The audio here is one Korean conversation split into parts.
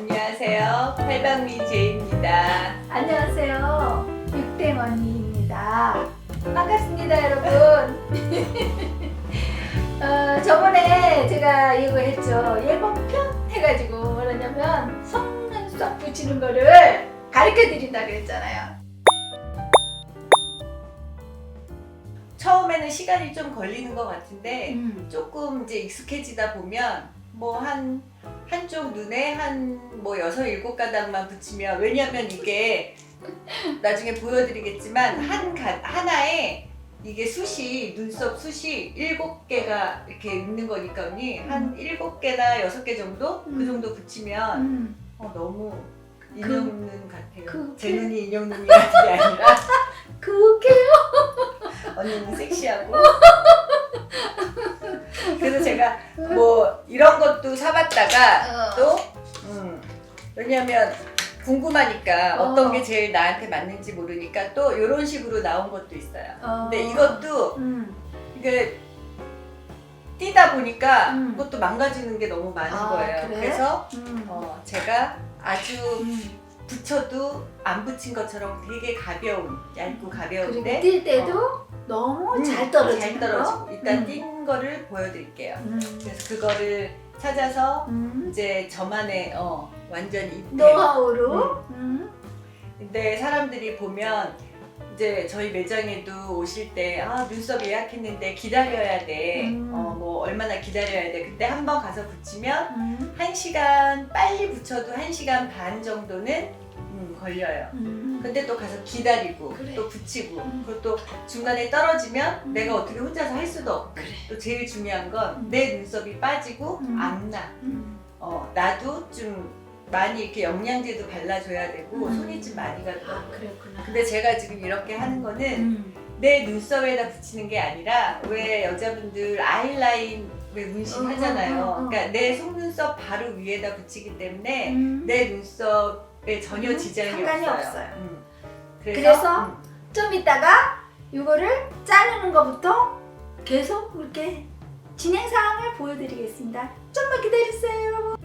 안녕하세요. 팔방미 제이입니다. 안녕하세요. 육땡언니입니다. 반갑습니다, 여러분. 어, 저번에 제가 이거 했죠. 예고편 해가지고 뭐냐면 속눈썹 붙이는 거를 가르쳐 드린다 그랬잖아요. 처음에는 시간이 좀 걸리는 것 같은데 음. 조금 이제 익숙해지다 보면 뭐한 한쪽 눈에 한 뭐 여섯 일곱 가닥만 붙이면 왜냐면 이게 나중에 보여드리겠지만 한 가, 하나에 이게 숱이 눈썹 숱이 일곱 개가 이렇게 있는 거니까 언니 한 일곱 개나 여섯 개 정도 그 음. 정도 붙이면 음. 어, 너무 인형눈 같아요. 그- 제 눈이 인형눈이 아니라 그게 언니는 섹시하고. 그래서 제가 뭐 이런 것도 사봤다가 어. 또 음, 왜냐면 궁금하니까 어. 어. 떤게 제일 나한테 맞는지 모르니까 또 이런 식으로 나온 것도 있어요. 어. 근데 이것도 음. 이게 뛰다 보니까 음. 그것도 망가지는 게 너무 많은 아, 거예요. 그래? 그래서 음. 어, 제가 아주 음. 붙여도 안 붙인 것처럼 되게 가벼운, 얇고 가벼운데 뛸 때도 너무 음, 잘 떨어지는 잘 떨어지고 거. 일단 음. 띈 거를 보여드릴게요. 음. 그래서 그거를 찾아서 음. 이제 저만의 어, 완전 입템. 노하우로. 음. 근데 사람들이 보면 이제 저희 매장에도 오실 때 아, 눈썹 예약했는데 기다려야 돼. 음. 어, 뭐 얼마나 기다려야 돼. 근데 한번 가서 붙이면 음. 한 시간 빨리 붙여도 한 시간 반 정도는 음, 걸려요. 음. 근데 또 가서 기다리고 그래. 또 붙이고 음. 그리고 또 중간에 떨어지면 음. 내가 어떻게 혼자서 할 수도 없고 그래. 또 제일 중요한 건 음. 내 눈썹이 빠지고 음. 안 나. 음. 어, 나도 좀 많이 이렇게 영양제도 발라줘야 되고 음. 손이 좀 많이 아 가더라고요. 그랬구나. 근데 제가 지금 이렇게 하는 거는 음. 내 눈썹에다 붙이는 게 아니라 왜 여자분들 아이라인 왜 문신 어, 하잖아요. 어, 어, 어. 그러니까 내 속눈썹 바로 위에다 붙이기 때문에 음. 내 눈썹에 전혀 음, 지장이 상관이 없어요. 없어요. 음. 그래서? 음. 좀 이따가 이거를 자르는 것부터 계속 이렇게 진행 사항을 보여드리겠습니다. 좀만 기다리세요, 여러분.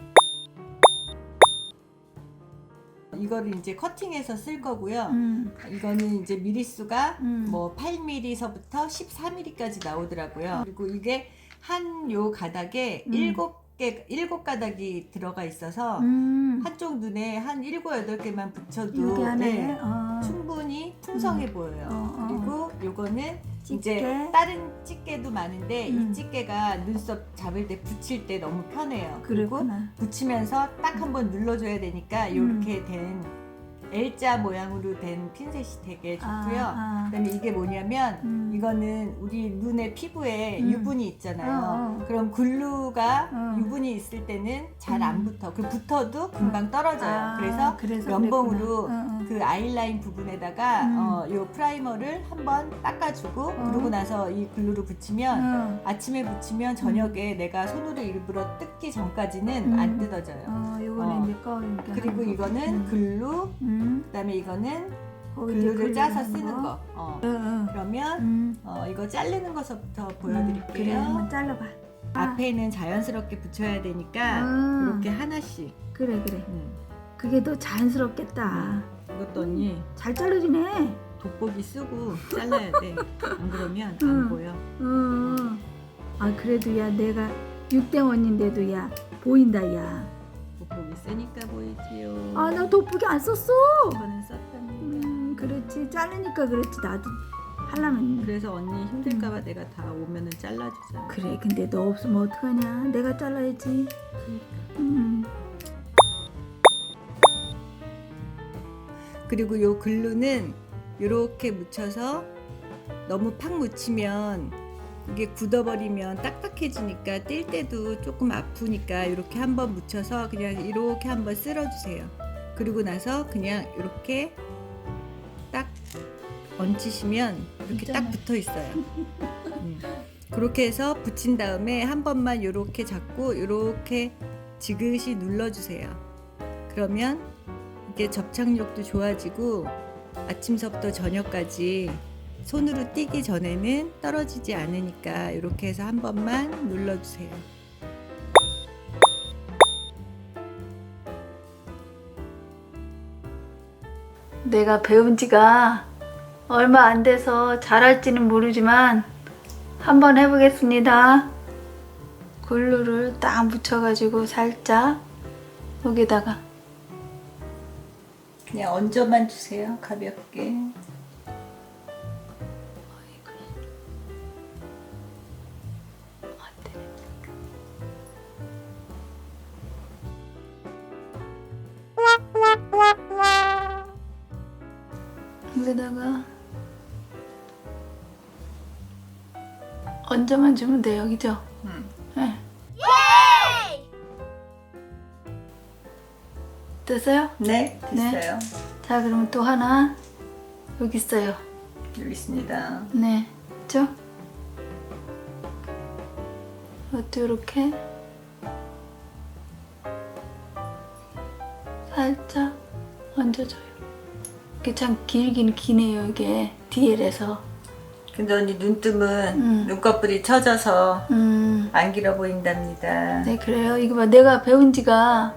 이거를 이제 커팅해서 쓸 거고요. 음. 이거는 이제 미리수가 음. 뭐 8mm서부터 14mm까지 나오더라고요. 그리고 이게 한 요 가닥에 음. 일곱 개 일곱 가닥이 들어가 있어서 음. 한쪽 눈에 한 일곱 여덟 개만 붙여도 여기 안에 네, 어. 충분히 풍성해 보여요. 어, 어. 그리고 요거는 집게. 이제 다른 집게도 많은데 음. 이 집게가 눈썹 잡을 때 붙일 때 너무 편해요. 그리고 그렇구나. 붙이면서 딱 한 번 눌러줘야 되니까 음. 이렇게 된 L자 모양으로 된 핀셋이 되게 좋고요. 아, 아. 그다음에 이게 뭐냐면 음. 이거는 우리 눈의 피부에 음. 유분이 있잖아요. 어, 어. 그럼 글루가 어. 유분이 있을 때는 잘안 음. 붙어. 그 붙어도 금방 떨어져요. 아, 그래서 그래서 면봉으로 그랬구나. 어, 어. 그 아이라인 부분에다가 음. 어, 요 프라이머를 한번 닦아주고 어. 그러고 나서 이 글루를 붙이면 어. 아침에 붙이면 저녁에 내가 손으로 일부러 뜯기 전까지는 음. 안 뜯어져요. 어, 요거는 어. 이렇게 그리고 하는 이거는. 음. 글루, 음. 그다음에 이거는 거기 이제 글루를 글루 짜서 쓰는 거. 어. 어, 어. 그러면 음. 어, 이거 자르는 것부터 음, 그래, 보여드릴게요. 한번 잘라봐. 아, 앞에는 자연스럽게 붙여야 되니까 음. 이렇게 하나씩. 그래 그래. 음. 그게 더 자연스럽겠다. 이것도 언니 잘 자르지네. 돋보기 쓰고 잘라야 돼. 안 그러면 안 음. 보여. 어. 아 그래도 야 내가 육대 원인데도 야 보인다 야. 돋보기 쓰니까 보이지요. 아 나 돋보기 안 썼어. 이거는 썼답니다. 음 그렇지 자르니까 그렇지 나도 하려면 그래서 언니 힘들까봐 내가 다 오면은 잘라주잖아. 그래 근데 너 없으면 어떡하냐 내가 잘라야지. 음. 그리고 요 글루는 이렇게 묻혀서 너무 팍 묻히면 이게 굳어버리면 딱딱해지니까 뗄 때도 조금 아프니까 이렇게 한번 묻혀서 그냥 이렇게 한번 쓸어주세요. 그리고 나서 그냥 이렇게 딱 얹히시면 이렇게 딱 있잖아. 붙어 있어요. 음. 그렇게 해서 붙인 다음에 한 번만 이렇게 잡고 이렇게 지그시 눌러주세요. 그러면 이게 접착력도 좋아지고 아침서부터 저녁까지 손으로 띄기 전에는 떨어지지 않으니까 이렇게 해서 한 번만 눌러주세요. 내가 배운 지가 얼마 안 돼서 잘할지는 모르지만 한번 해보겠습니다. 글루를 딱 묻혀가지고 살짝 여기다가 그냥 얹어만 주세요. 가볍게. 얹어만 주면 돼요, 여기죠? 음. 네. 됐어요? 네, 됐어요. 자, 그러면 또 하나 여기 있어요. 여기 있습니다. 네, 있죠? 이것도 이렇게 살짝 얹어줘요. 이게 참 길긴 기네요, 이게 DL에서. 근데 언니 눈뜨면 음. 눈꺼풀이 처져서 음, 안 길어 보인답니다. 네 그래요. 이거 봐, 내가 배운 지가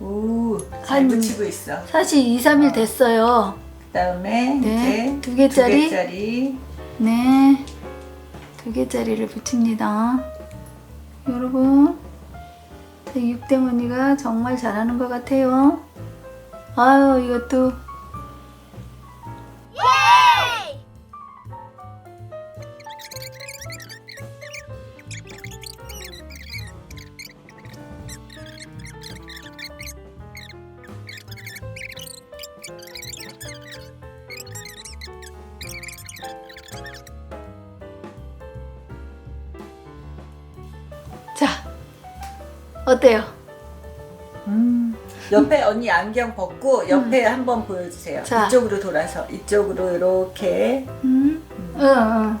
오, 잘 한- 붙이고 있어. 사실 2, 3일 됐어요. 그다음에 네, 이제 두 개짜리. 두 개짜리. 네, 두 개짜리를 붙입니다. 여러분, 제 육대머니가 정말 잘하는 것 같아요. 아유, 이것도. 자, 어때요? 음. 옆에 언니 안경 벗고 옆에 한번 보여주세요. 음. 자. 이쪽으로 돌아서 이쪽으로 이렇게. 음? 응, 응.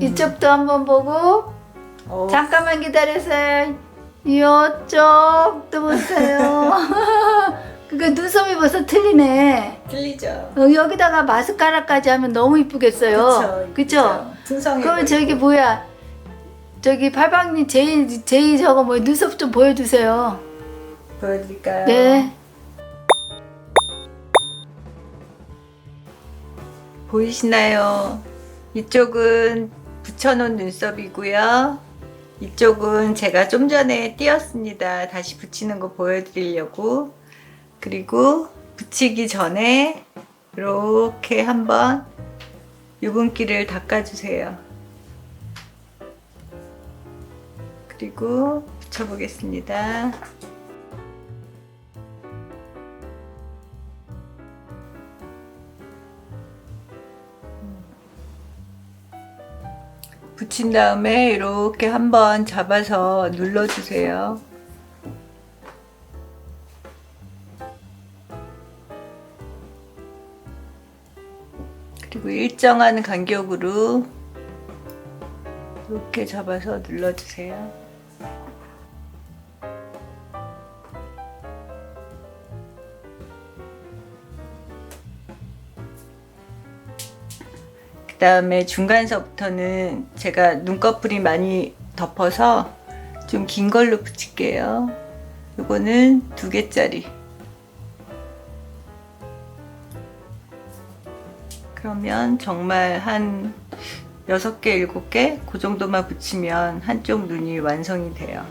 이쪽도 한번 보고, 어, 잠깐만 기다리세요. 이쪽도 보세요. 그니까 눈썹이 벌써 틀리네. 틀리죠. 어, 여기다가 마스카라까지 하면 너무 이쁘겠어요. 그쵸. 그쵸? 풍성해. 그러면 보이고. 저기 뭐야? 저기 팔방님 제이 제이 저거 뭐 눈썹 좀 보여주세요. 보여드릴까요? 네. 보이시나요? 이쪽은 붙여놓은 눈썹이고요. 이쪽은 제가 좀 전에 띄었습니다. 다시 붙이는 거 보여드리려고. 그리고 붙이기 전에 이렇게 한번 유분기를 닦아주세요. 그리고 붙여보겠습니다. 붙인 다음에 이렇게 한번 잡아서 눌러주세요. 그리고 일정한 간격으로 이렇게 잡아서 눌러주세요. 그 다음에 중간서부터는 제가 눈꺼풀이 많이 덮어서 좀 긴 걸로 붙일게요. 요거는 두 개짜리. 그러면 정말 한 여섯 개, 일곱 개? 그 정도만 붙이면 한쪽 눈이 완성이 돼요.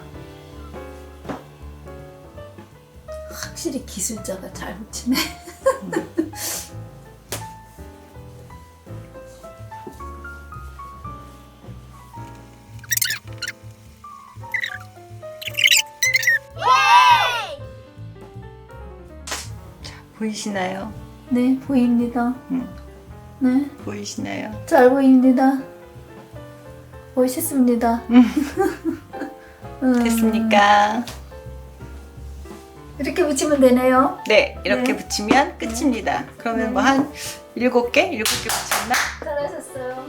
확실히 기술자가 잘 붙이네. 보이시나요? 네, 보입니다. 음, 네, 보이시나요? 잘 보입니다. 멋있습니다. 음, 됐습니까? 이렇게 붙이면 되네요. 네, 이렇게 네. 붙이면 끝입니다. 그러면 네. 뭐한 일곱 개? 일곱 개 붙였나? 잘하셨어요.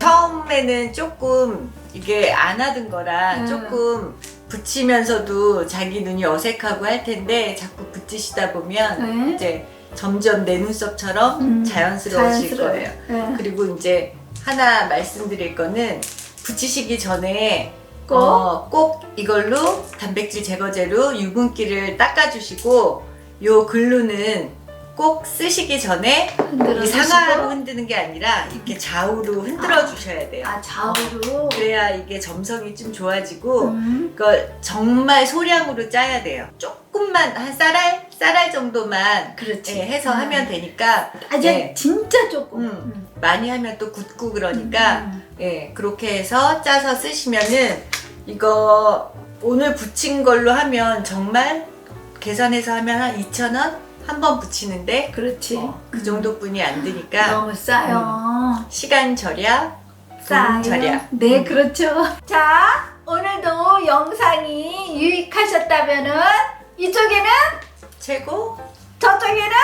처음에는 조금 이게 안 하던 거라 음. 조금 붙이면서도 자기 눈이 어색하고 할 텐데 자꾸 붙이시다 보면 네. 이제 점점 내 눈썹처럼 음, 자연스러워질 자연스러워요. 거예요. 네. 그리고 이제 하나 말씀드릴 거는 붙이시기 전에 꼭 어, 꼭 이걸로 단백질 제거제로 유분기를 닦아주시고 요 글루는 꼭 쓰시기 전에 흔들어 이 상하로 주시고 흔드는 게 아니라 이렇게 좌우로 흔들어 주셔야 돼요. 아 좌우로 그래야 이게 점성이 좀 좋아지고 음. 이걸 정말 소량으로 짜야 돼요. 조금만 한 쌀알 쌀알 정도만 그렇지 예, 해서 음. 하면 되니까 아주 네. 진짜 조금 음. 많이 하면 또 굳고 그러니까 음. 예 그렇게 해서 짜서 쓰시면은 이거 오늘 붙인 걸로 하면 정말 계산해서 하면 한 2,000원 한 번 붙이는데 그렇지. 어, 그 정도뿐이 안 드니까 너무 싸요. 시간 절약, 돈 절약. 네 그렇죠. 자 오늘도 영상이 유익하셨다면은 이쪽에는 최고. 저쪽에는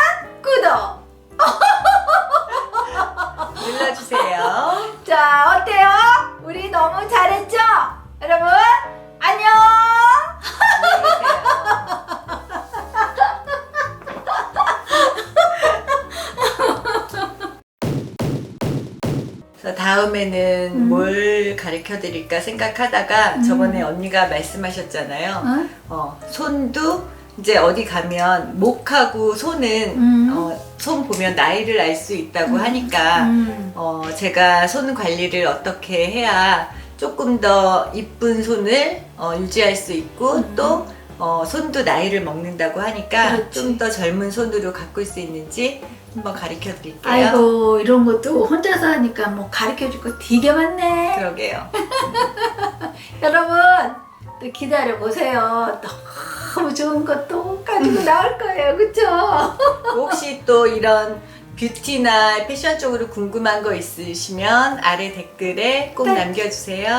구독. 눌러주세요. 자 어때요? 우리 너무 잘했죠? 여러분 다음에는 음. 뭘 가르쳐 드릴까 생각하다가 음. 저번에 언니가 말씀하셨잖아요. 어? 어, 손도 이제 어디 가면 목하고 손은 음. 어, 손 보면 나이를 알 수 있다고 음. 하니까 음. 어, 제가 손 관리를 어떻게 해야 조금 더 이쁜 손을 어, 유지할 수 있고 음. 또 어, 손도 나이를 먹는다고 하니까 그렇지. 좀 더 젊은 손으로 가꿀 수 있는지 한번 가르쳐 드릴게요. 아이고 이런 것도 혼자서 하니까 뭐 가르쳐 줄 거 되게 많네 그러게요. 여러분 또 기다려 보세요 너무 좋은 것도 가지고 나올 거예요 그쵸? 혹시 또 이런 뷰티나 패션 쪽으로 궁금한 거 있으시면 아래 댓글에 꼭 네. 남겨주세요.